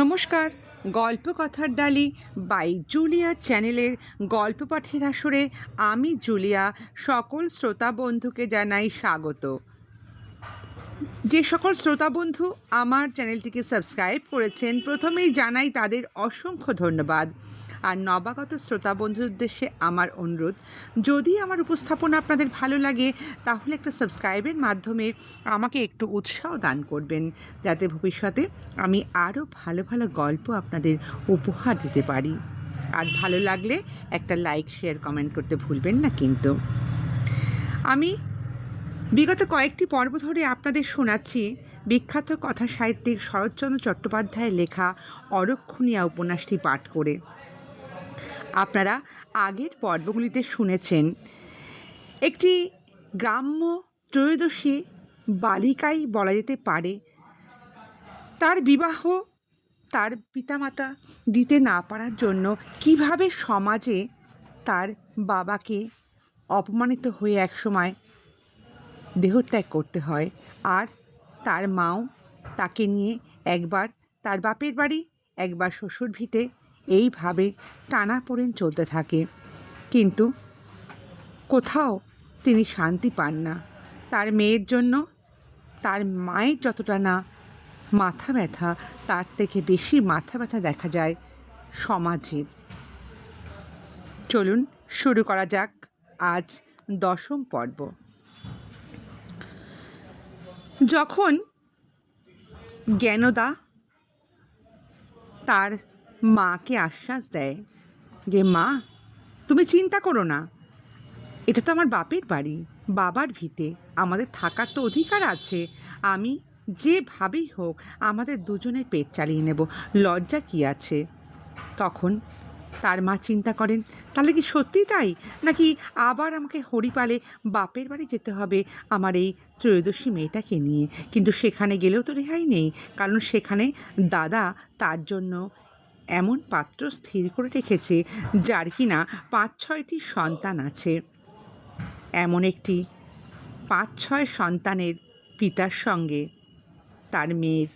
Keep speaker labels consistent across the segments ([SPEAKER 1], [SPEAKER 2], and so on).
[SPEAKER 1] নমস্কার। গল্প কথার ডালি বাই জুলিয়ার চ্যানেলের গল্প পাঠের আসরে আমি জুলিয়া, সকল শ্রোতা বন্ধুকে জানাই স্বাগত। যে সকল শ্রোতা বন্ধু আমার চ্যানেলটিকে সাবস্ক্রাইব করেছেন, প্রথমেই জানাই তাদের অসংখ্য ধন্যবাদ। আর নবাগত শ্রোতা বন্ধুর উদ্দেশ্যে আমার অনুরোধ, যদি আমার উপস্থাপনা আপনাদের ভালো লাগে, তাহলে একটা সাবস্ক্রাইবের মাধ্যমে আমাকে একটু উৎসাহ দান করবেন, যাতে ভবিষ্যতে আমি আরও ভালো ভালো গল্প আপনাদের উপহার দিতে পারি। আর ভালো লাগলে একটা লাইক, শেয়ার, কমেন্ট করতে ভুলবেন না কিন্তু। আমি বিগত কয়েকটি পর্ব ধরে আপনাদের শোনাচ্ছি, বিখ্যাত কথা সাহিত্যিক শরৎচন্দ্র চট্টোপাধ্যায়ের লেখা অরক্ষণীয়া উপন্যাসটি পাঠ করে। আপনারা আগের পর্বগুলিতে শুনেছেন। একটি গ্রাম্য ত্রয়োদশী বালিকাই বলা যেতে পারে। তার বিবাহ তার পিতামাতা দিতে না পারার জন্য কীভাবে সমাজে তার বাবাকে অপমানিত হয়ে একসময় দেহত্যাগ করতে হয় আর তার মাও তাকে নিয়ে একবার তার বাপের বাড়ি, একবার শ্বশুর ভিটে এইভাবে টানাপোড়েন চলতে থাকে। কিন্তু কোথাও তিনি শান্তি পান না। তার মেয়ের জন্য, তার মায়ের যতটা না মাথা ব্যথা, তার থেকে বেশি মাথা ব্যথা দেখা যায় সমাজে। চলুন শুরু করা যাক আজ দশম পর্ব। যখন জ্ঞানদা তার মাকে আশ্বাস দেয় যে, মা, তুমি চিন্তা করো না। এটা তো আমার বাপের বাড়ি, বাবার ভিটে। আমাদের থাকার তো অধিকার আছে। আমি যেভাবেই হোক আমাদের দুজনের পেট চালিয়ে নেব। লজ্জা কি আছে? তখন তার মা চিন্তা করেন, তাহলে কি সত্যি তাই? নাকি আবার আমাকে হরিপালে বাপের বাড়ি যেতে হবে আমার এই ত্রয়োদশী মেয়েটাকে নিয়ে? কিন্তু সেখানে গেলেও তো রেহাই নেই। কারণ সেখানে দাদা তার জন্য এমন পাত্র স্থির করে রেখেছে যার কিনা পাঁচ ছয়টি সন্তান আছে। এমন একটি পাঁচ ছয় সন্তানের পিতার সঙ্গে তার মেয়ের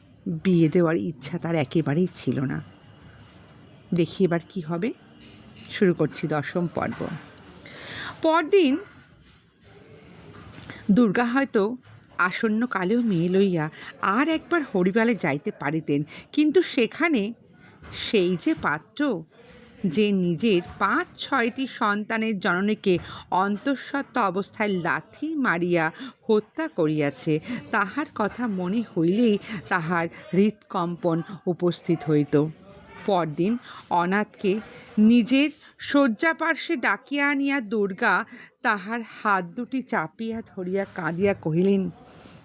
[SPEAKER 1] বিয়ে দেওয়ার ইচ্ছা তার একেবারেই ছিল না। দেখি এবার কি হবে। শুরু করছি দশম পর্ব। পরদিন দুর্গা হয়তো আসন্ন কালেও মেয়ে লইয়া আর একবার হরিবালে যাইতে পারিতেন, কিন্তু সেখানে সেই যে পাত্র যে নিজের পাঁচ ছয়টি সন্তানের জননীকে অন্তঃসত্ত্ব অবস্থায় লাথি মারিয়া হত্যা করিয়াছে, তাহার কথা মনে হইলেই তাহার হৃৎকম্পন উপস্থিত হইত। পরদিন অনাথকে নিজের শয্যাপার্শ্বে ডাকিয়া আনিয়া দুর্গা তাহার হাত দুটি চাপিয়া ধরিয়া কাঁদিয়া কহিলেন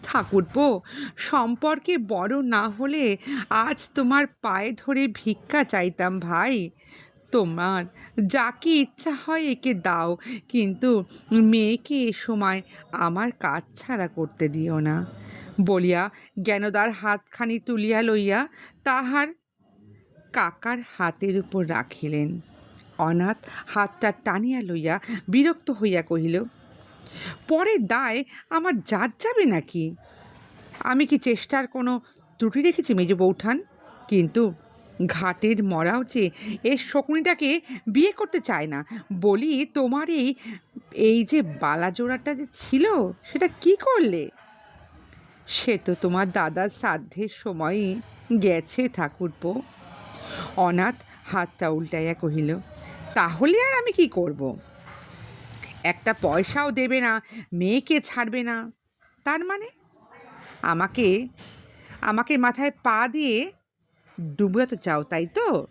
[SPEAKER 1] ঠাকুরপো, সম্পর্কে বড় না হলে আজ তোমার পায়ে ধরে ভিক্ষা চাইতাম ভাই। তোমার যাকে ইচ্ছা হয় একে দাও, কিন্তু মেয়েকে এ সময় আমার কাজ ছাড়া করতে দিও না। বলিয়া জ্ঞানদার হাতখানি তুলিয়া লইয়া তাহার কাকার হাতের উপর রাখিলেন। অনাথ হাতটা টানিয়া লইয়া বিরক্ত হইয়া কহিল পরে দায় আমার জাত যাবে নাকি? আমি কি চেষ্টার কোনো ত্রুটি রেখেছি মেজ বৌঠান? কিন্তু ঘাটের মরাও যে এ শকুনিটাকে বিয়ে করতে চায় না, বলি তোমার এই এই যে বালাজোড়াটা যে ছিল, সেটা কি করলে? সে তো তোমার দাদার শ্রাদ্ধের সময়ই গেছে ঠাকুরপো। অনাথ হাতটা উল্টাইয়া কহিল, তাহলে আর আমি কি করব? একটা পয়সাও দেবে না, মেয়েকে ছাড়বে না। তার মানে? আমাকে আমাকে মাথায় পা দিয়ে ডুবাতে চাও তাই তো?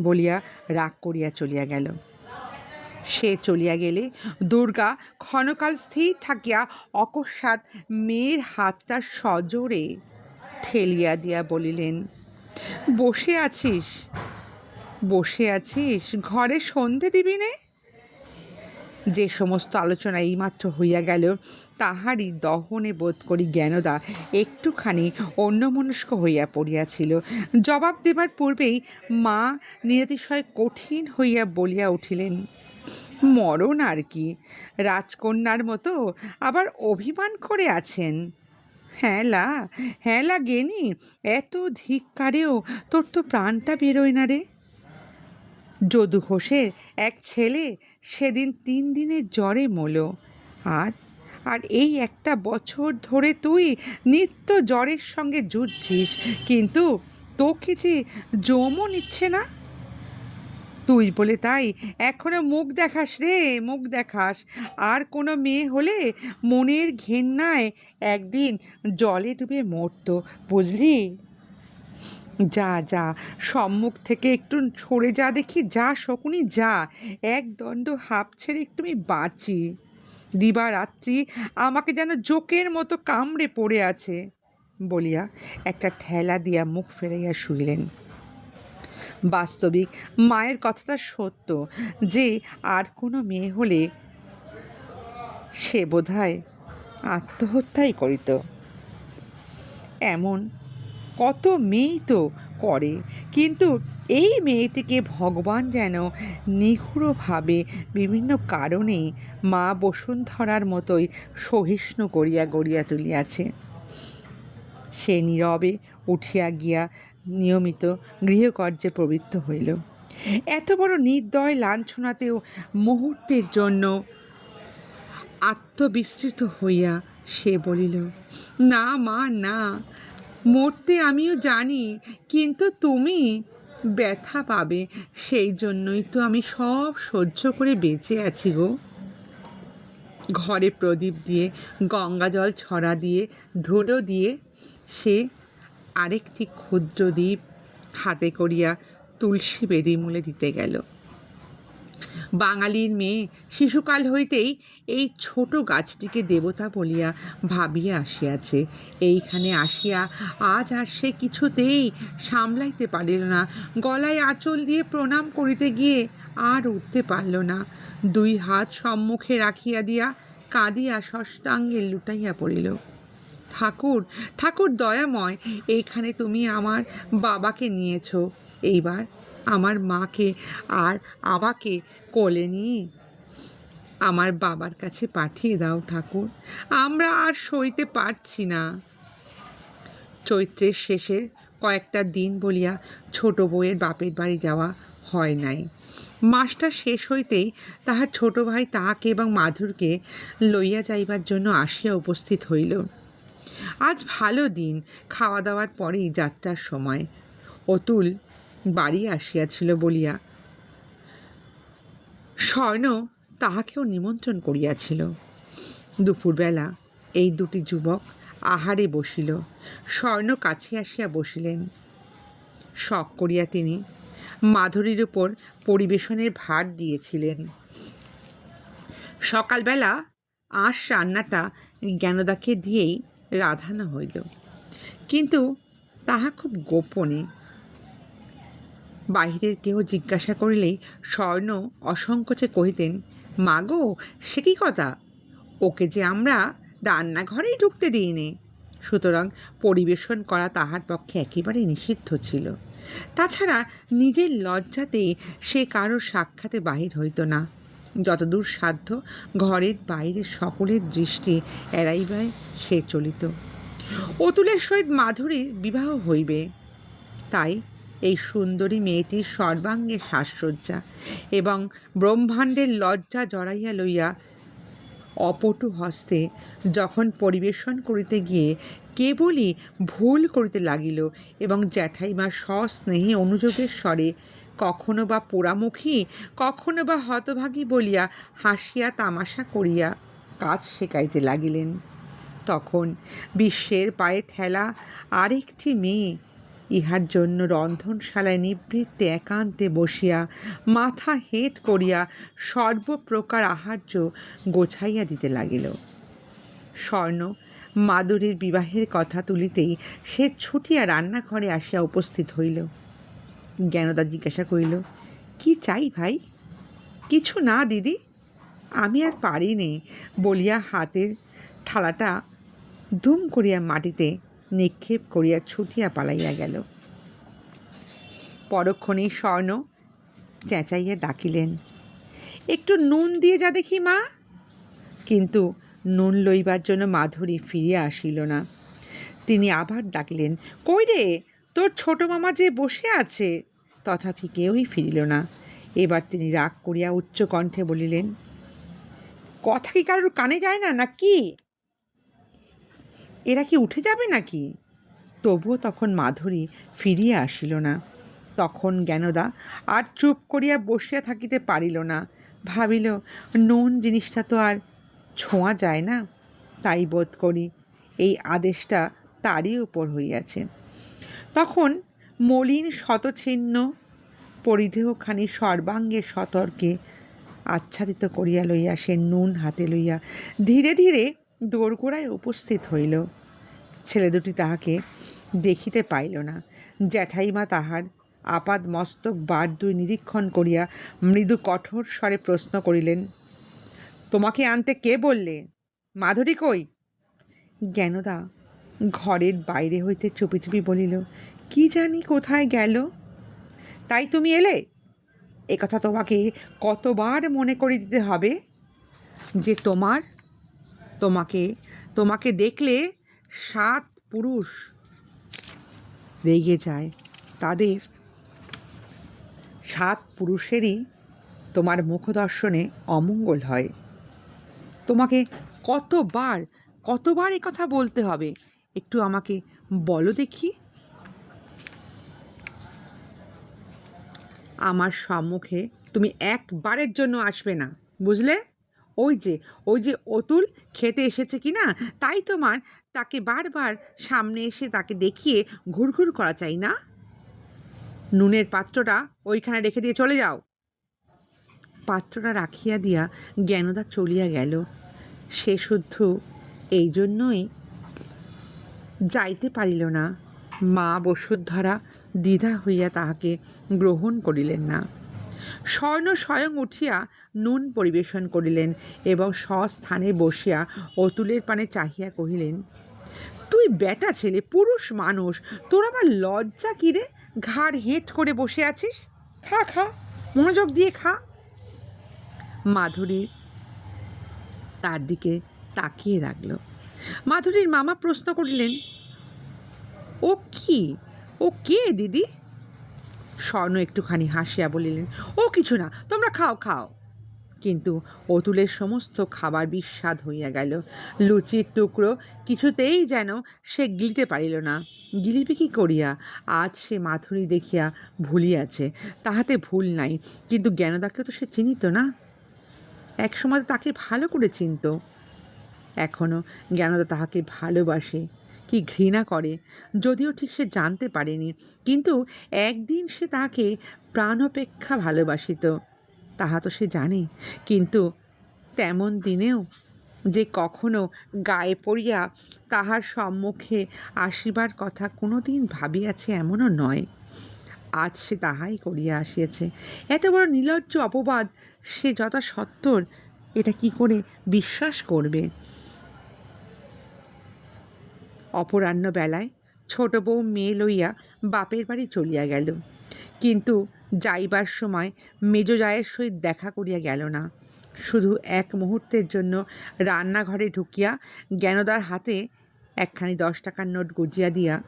[SPEAKER 1] বলিয়া রাগ করিয়া চলিয়া গেল। সে চলিয়া গেলে দুর্গা ক্ষণকাল স্থির থাকিয়া অকস্মাৎ মেয়ের হাতটা সজোরে ঠেলিয়া দিয়া বলিলেন, বসে আছিস? বসে আছিস? ঘরে সন্ধে দিবি নে? যে সমস্ত আলোচনা এইমাত্র হইয়া গেল, তাহারই দহনে বোধ করি জ্ঞানদা একটুখানি অন্যমনস্ক হইয়া পড়িয়াছিল। জবাব দেবার পূর্বেই মা নিরতিশয় কঠিন হইয়া বলিয়া উঠিলেন, মরণ আর কি? রাজকন্যার মতো আবার অভিমান করে আছেন? হ্যাঁলা হ্যাঁলা গেনি, এত ধিক্কারেও তোর তো প্রাণটা বেরোয় না রে। যদু ঘোষের এক ছেলে সেদিন তিন দিনের জ্বরে মলো। আর আর এই একটা বছর ধরে তুই নিত্য জ্বরের সঙ্গে যুঝছিস কিন্তু তোকে যে জমও নিচ্ছে না? তুই বলে তাই, এখনও মুখ দেখাস রে, মুখ দেখাস। আর কোনো মেয়ে হলে মনের ঘেন্নায় একদিন জলে ডুবে মরতো, বুঝলি? যা যা। সম্মুখ থেকে একটু সরে যা দেখি, যা শকুনি, যা। এক দণ্ড হাঁপ ছেড়ে একটু আমি বাঁচি। দিবারাত্রি আমাকে যেন জোকের মতো কামড়ে পড়ে আছে, বলিয়া একটা ঠেলা দিয়া মুখ ফেরাইয়া শুইলেন। বাস্তবিক মায়ের কথাটা সত্য যে, আর কোনো মেয়ে হলে সে বোধহয় আত্মহত্যাই করিত। এমন কত মেয়েই তো করে। কিন্তু এই মেয়েটিকে ভগবান যেন নিগুড়ভাবে বিভিন্ন কারণে মা বসুন্ধরার মতোই সহিষ্ণু করিয়া গড়িয়া তুলিয়াছে। সে নীরবে উঠিয়া গিয়া নিয়মিত গৃহকার্যে প্রবৃত্ত হইল। এত বড় নির্দয় লাঞ্ছনাতেও মুহূর্তের জন্য আত্মবিস্মৃত হইয়া সে বলিল, না মা, না। মরতে আমিও জানি, কিন্তু তুমি ব্যথা পাবে। সেই জন্যই তো আমি সব সহ্য করে বেঁচে আছি গো। ঘরে প্রদীপ দিয়ে, গঙ্গা জল ছড়া দিয়ে, ধুলো দিয়ে সে আরেকটি ক্ষুদ্র দ্বীপ হাতে করিয়া তুলসী বেদি মূলে দিতে গেল। বাঙালির মেয়ে। শিশুকাল হইতেই এই ছোট গাছটিকে দেবতা বলিয়া ভাবিয়া আসিয়াছে। এইখানে আসিয়া আজ আর সে কিছুতেই সামলাইতে পারিল না। গলায় আঁচল দিয়ে প্রণাম করিতে গিয়ে আর উঠতে পারল না। দুই হাত সম্মুখে রাখিয়া দিয়া কাঁদিয়া ষষ্ঠাঙ্গে লুটাইয়া পড়িল। ঠাকুর ঠাকুর দয়াময়, এইখানে তুমি আমার বাবাকে নিয়েছো। এইবার আমার মাকে আর আমাকে কোলে নিয়ে আমার বাবার কাছে পাঠিয়ে দাও ঠাকুর। আমরা আর সইতে পারছি না। চৈত্রের শেষে কয়েকটা দিন বলিয়া ছোট বউয়ের বাপের বাড়ি যাওয়া হয় নাই। মাসটা শেষ হইতেই তাহার ছোট ভাই তাহাকে এবং মাধুরকে লইয়া যাইবার জন্য আসিয়া উপস্থিত হইল। আজ ভালো দিন খাওয়া দাওয়ার পরেই যাত্রার সময়। অতুল বাড়ি আসিয়াছিল বলিয়া। স্বর্ণ তাহাকেও নিমন্ত্রণ করিয়াছিল। দুপুরবেলা এই দুটি যুবক আহারে বসিল। স্বর্ণ কাছে আসিয়া বসিলেন। শখ করিয়া তিনি মাধুরীর উপর পরিবেশনের ভার দিয়েছিলেন। সকালবেলা আঁশ রান্নাটা জ্ঞানদাকে দিয়েই রাধানো হইল। কিন্তু তাহা খুব গোপনে বাহিরের কেহ জিজ্ঞাসা করিলেই স্বর্ণ অসংকোচে কহিতেন, মাগো, সে কি কথা? ওকে যে আমরা রান্নাঘরেই ঢুকতে দিইনি? সুতরাং পরিবেশন করা তাহার পক্ষে একেবারে নিষিদ্ধ ছিল। তাছাড়া নিজের লজ্জাতেই সে কারও সাক্ষাতে বাহির হইত না। যতদূর সাধ্য ঘরের বাইরে সকলের দৃষ্টি এড়াইবায় সে চলিত। অতুলের সহিত মাধুরীর বিবাহ হইবে। তাই এই সুন্দরী মেয়েটির সর্বাঙ্গে সাজসজ্জা এবং ব্রহ্মাণ্ডের লজ্জা জড়াইয়া লইয়া অপটু হস্তে যখন পরিবেশন করিতে গিয়ে কেবলই ভুল করিতে লাগিল এবং জ্যাঠাইমা সস্নেহে অনুযোগের স্বরে কখনো বা পোড়ামুখী, কখনো বা হতভাগী বলিয়া হাসিয়া তামাশা করিয়া কাজ শেখাইতে লাগিলেন। তখন বিশ্বের পায়ে ঠেলা আরেকটি মেয়ে ইহার জন্য রন্ধনশালায় নিবৃত্তে একান্তে বসিয়া মাথা হেঁট করিয়া সর্বপ্রকার আহার্য গোছাইয়া দিতে লাগিল। স্বর্ণ, মাদুরীর বিবাহের কথা তুলিতেই সে ছুটিয়া রান্নাঘরে আসিয়া উপস্থিত হইল। জ্ঞানদা জিজ্ঞাসা করিল, কি চাই ভাই? কিছু না, দিদি। আমি আর পারিনি বলিয়া হাতের থালাটা ধুম করিয়া মাটিতে নিক্ষেপ করিয়া ছুটিয়া পালাইয়া গেল। পরক্ষণেই স্বর্ণ চেঁচাইয়া ডাকিলেন, একটু নুন দিয়ে যা দেখি মা। কিন্তু নুন লইবার জন্য মাধুরী ফিরিয়া আসিল না। তিনি আবার ডাকিলেন, কই রে, তোর ছোট মামা যে বসে আছে? তথাপি কেউই ফিরিল না। এবার তিনি রাগ করিয়া উচ্চ কণ্ঠে বলিলেন, কথা কি কারোর কানে যায় না না কি? এরা কি উঠে যাবে নাকি? তবুও তখন মাধুরী ফিরিয়া আসিল না। তখন জ্ঞানদা আর চুপ করিয়া বসিয়া থাকিতে পারিল না। ভাবিল, নুন জিনিসটা তো আর ছোঁয়া যায় না। তাই বোধ করি এই আদেশটা তারই উপর হইয়াছে। তখন মলিন শতছিন্ন পরিধেয়খানি সর্বাঙ্গে সতর্কে আচ্ছাদিত করিয়া লইয়া সে নুন হাতে লইয়া ধীরে ধীরে দোরগোড়ায় উপস্থিত হইল। ছেলে দুটি তাহাকে দেখিতে পাইল না। জ্যাঠাইমা তাহার আপাদ মস্তক বার দুই নিরীক্ষণ করিয়া মৃদু কঠোর স্বরে প্রশ্ন করিলেন, তোমাকে আনতে কে বললে? মাধুরী কই? জ্ঞানদা ঘরের বাইরে হইতে চুপি চুপি বলিল, কি জানি কোথায় গেল? তাই তুমি এলে? একথা তোমাকে কতবার মনে করে দিতে হবে? যে তোমার তোমাকে তোমাকে দেখলে সাত পুরুষ রেগে যায়। তাদের সাত পুরুষেরই তোমার মুখদর্শনে অমঙ্গল হয়। তোমাকে কতবার কতবার কথা বলতে হবে? একটু আমাকে বলো দেখি। আমার সম্মুখে তুমি একবারের জন্য আসবে না, বুঝলে? ওই যে ওই যে অতুল খেতে এসেছে কি না? তাই তোমার তাকে বারবার সামনে এসে তাকে দেখিয়ে ঘুরঘুর করা চাই না? নুনের পাত্রটা ওইখানে রেখে দিয়ে চলে যাও। পাত্রটা রাখিয়া দিয়া জ্ঞানদা চলিয়া গেল। সে শুদ্ধ এই জন্যই যাইতে পারিল না। মা বসুদ্ধরা দ্বিধা হইয়া তাহাকে গ্রহণ করিলেন না। স্বর্ণ স্বয়ং উঠিয়া নুন পরিবেশন করিলেন এবং স্বস্থানে বসিয়া অতুলের পানে চাহিয়া কহিলেন, তুই বেটা ছেলে, পুরুষ মানুষ, তোর আবার লজ্জা কিরে ঘাড় হেঁট করে বসে আছিস? খা খা, মনোযোগ দিয়ে খা। মাধুরী তার দিকে তাকিয়ে রাখল। মাধুরীর মামা প্রশ্ন করিলেন, ও কি? ও কে দিদি? স্বর্ণ একটুখানি হাসিয়া বলিলেন, ও কিছু না, তোমরা খাও খাও। কিন্তু অতুলের সমস্ত খাবার বিস্বাদ হইয়া গেল। লুচির টুকরো কিছুতেই যেন সে গিলতে পারিল না। গিলিবি কি করিয়া? আজ সে মাথুরি দেখিয়া ভুলিয়াছে, তাহাতে ভুল নাই। কিন্তু জ্ঞানদাকে তো সে চিনিত না। একসময় তাকে ভালো করে চিনত। এখনও জ্ঞানদা তাহাকে ভালোবাসে। কি ঘৃণা করে? যদিও ঠিক সে জানতে পারেনি। কিন্তু একদিন সে তাকে প্রাণপেক্ষা ভালোবাসিত। তাহা তো সে জানে। কিন্তু তেমন দিনেও যে কখনো গায়ে পড়িয়া তাহার সম্মুখে আসিবার কথা কোনো দিন ভাবিয়াছে এমনও নয়। আজ সে তাহাই করিয়া আসিয়াছে। এত বড় নির্লজ্জ অপবাদ সে যথা সত্তর এটা কি করে বিশ্বাস করবে? অপরাহ্ন বেলায় ছোট বউ মেয়ে লইয়া বাপের বাড়ি চলিয়া গেল। কিন্তু যাইবার সময় মেজ জায়ের সহিত দেখা করিয়া গেল না। শুধু এক মুহূর্তের জন্য রান্নাঘরে ঢুকিয়া জ্ঞানদার হাতে একখানি দশ টাকার নোট গুজিয়া দিয়া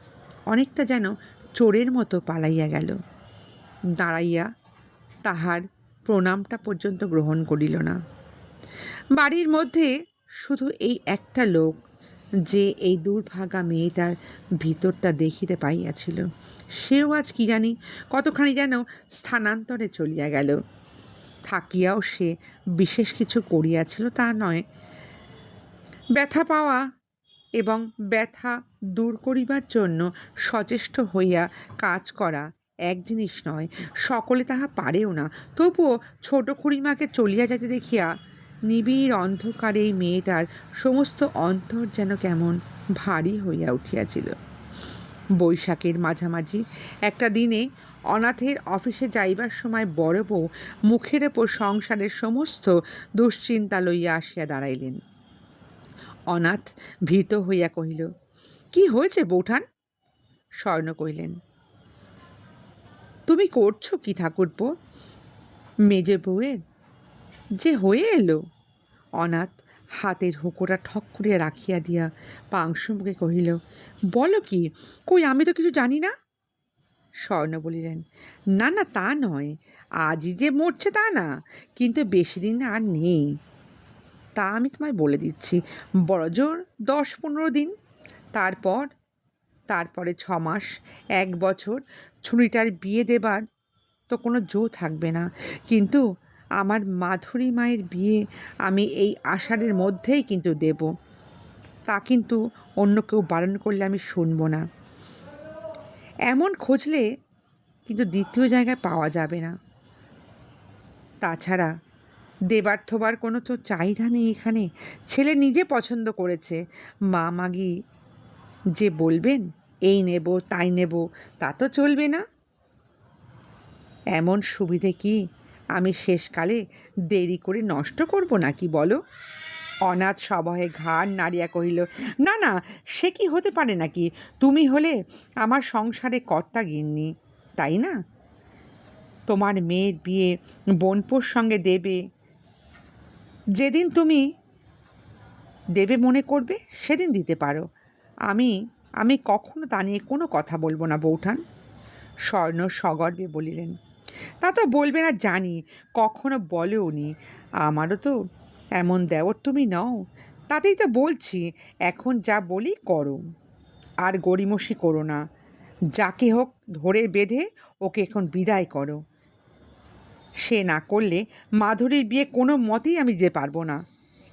[SPEAKER 1] অনেকটা যেন চোরের মতো পালাইয়া গেল। দাঁড়াইয়া তাহার প্রণামটা পর্যন্ত গ্রহণ করিল না। বাড়ির মধ্যে শুধু এই একটা লোক যে এই দুর্ভাগা মেয়েটার ভিতরটা দেখিতে পাইয়াছিল। সেও আজ কি জানি কতখানি যেন স্থানান্তরে চলিয়া গেল। থাকিয়াও সে বিশেষ কিছু করিয়াছিল তা নয়। ব্যথা পাওয়া এবং ব্যথা দূর করিবার জন্য সচেষ্ট হইয়া কাজ করা এক জিনিস নয়, সকলে তাহা পারেও না। তবুও ছোট খুড়িমাকে চলিয়া যেতে দেখিয়া নিবিড় অন্ধকারে এই মেয়েটার সমস্ত অন্তর যেন কেমন ভারী হইয়া উঠিয়াছিল। বৈশাখের মাঝামাঝি একটা দিনে অনাথের অফিসে যাইবার সময় বড় বউ মুখের ওপর সংসারের সমস্ত দুশ্চিন্তা লইয়া আসিয়া দাঁড়াইলেন। অনাথ ভীত হইয়া কহিল, কি হয়েছে বৌঠান? স্বর্ণ কহিলেন, তুমি করছ কি ঠাকুরপো? মেজে বউয়ের? যে হয়ে এলো। অনাথ হাতের হুঁকোটা ঠক করিয়া রাখিয়া দিয়া পাংশ মুখে কহিল, বলো কি, কই আমি তো কিছু জানি না? স্বর্ণ বলিলেন, না না, তা নয়, আজই যে মরছে তা না, কিন্তু বেশি দিন আর নেই। তা আমি তোমায় বলে দিচ্ছি, বড় জোর দশ পনেরো দিন। তারপর, তারপরে ছ মাস, এক বছর ছুরিটার বিয়ে দেবার তো কোনো জো থাকবে না, কিন্তু আমার মাধুরী মায়ের বিয়ে আমি এই আষাঢ়ের মধ্যেই কিন্তু দেব। তা কিন্তু অন্য কেউ বারণ করলে আমি শুনব না। এমন খুঁজলে কিন্তু দ্বিতীয় জায়গায় পাওয়া যাবে না। তাছাড়া দেবার থোবার কোনো তো চাহিদা নেই এখানে। ছেলে নিজে পছন্দ করেছে। মা মাগি যে বলবেন, এই নেব, তাই নেব, তা তো চলবে না? এমন সুবিধে কি আমি শেষকালে দেরি করে নষ্ট করব নাকি বলো? অনাথ সবহে ঘাড় নাড়িয়া কহিল, না না, সে কি হতে পারে নাকি? তুমি হলে আমার সংসারে কর্তা গিন্নি, তাই না? তোমার মেয়ের বিয়ে বোনপোর সঙ্গে দেবে। যেদিন তুমি দেবে মনে করবে, সেদিন দিতে পারো। আমি আমি কখনো তা নিয়ে কোনো কথা বলব না, বৌঠান। স্বর্ণ সগর্বে বলিলেন তা তো বলবে না, জানি। কখনো বলেও নি আমারও তো এমন দেওর তুমি নও। তাতেই তো বলছি, এখন যা বলি করো। আর গড়িমসি করো না। যাকে হোক ধরে বেঁধে ওকে এখন বিদায় করো। সে না করলে মাধুরীর বিয়ে কোনো মতেই আমি যেতে পারব না।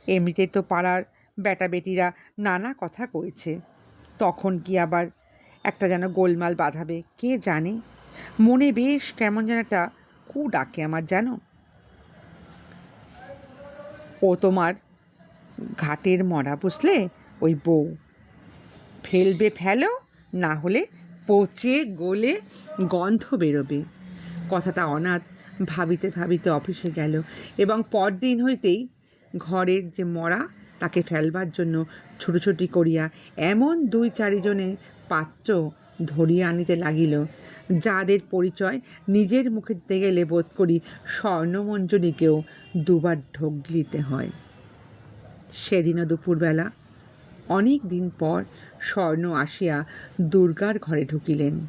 [SPEAKER 1] এমনিতে তো পাড়ার বেটা বেটিরা নানা কথা কয়েছে তখন কি আবার একটা যেন গোলমাল বাঁধাবে, কে জানে? মনে বেশ কেমন যেন একটা কু ডাকে আমার, জানো? ও তোমার ঘাটের মরা বুঝলে ওই বউ। ফেলবে ফেলো, না হলে পচে গলে গন্ধ বেরোবে। কথাটা অনাথ ভাবিতে ভাবিতে অফিসে গেল এবং পরদিন হইতেই ঘরের যে মরা, তাকে ফেলবার জন্য ছুটোছুটি করিয়া এমন দুই চারিজনে পাত্র ধরিয়া আনিতে লাগিল। যাদের পরিচয় নিজের মুখে দিতে গেলে বোধ করি স্বর্ণমঞ্জনীকেও দুবার ঢোক গিলিতে হয়। সেদিনও দুপুরবেলা, অনেক দিন পর স্বর্ণ আসিয়া দুর্গার ঘরে ঢুকিলেন।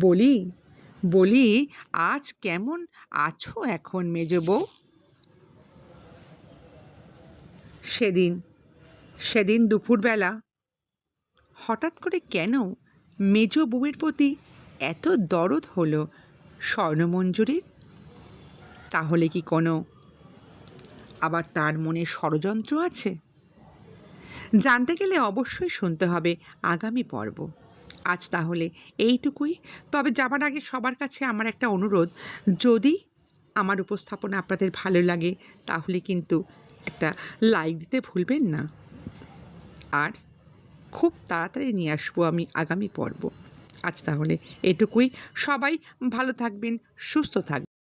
[SPEAKER 1] বলি বলি, আজ কেমন আছো এখন মেজ বউ সেদিন সেদিন দুপুরবেলা হঠাৎ করে কেন মেজ বউয়ের প্রতি এত দরদ হলো স্বর্ণমঞ্জুরির? তাহলে কি কোনো আবার তার মনে ষড়যন্ত্র আছে? জানতে গেলে অবশ্যই শুনতে হবে আগামী পর্ব। আজ তাহলে এইটুকুই। তবে যাবার আগে সবার কাছে আমার একটা অনুরোধ। যদি আমার উপস্থাপনা আপনাদের ভালো লাগে, তাহলে কিন্তু একটা লাইক দিতে ভুলবেন না। আর খুব তাড়াতাড়ি নিয়ে আসব আমি আগামী পর্ব। আজ তাহলে এটুকুই। সবাই ভালো থাকবেন, সুস্থ থাকবেন।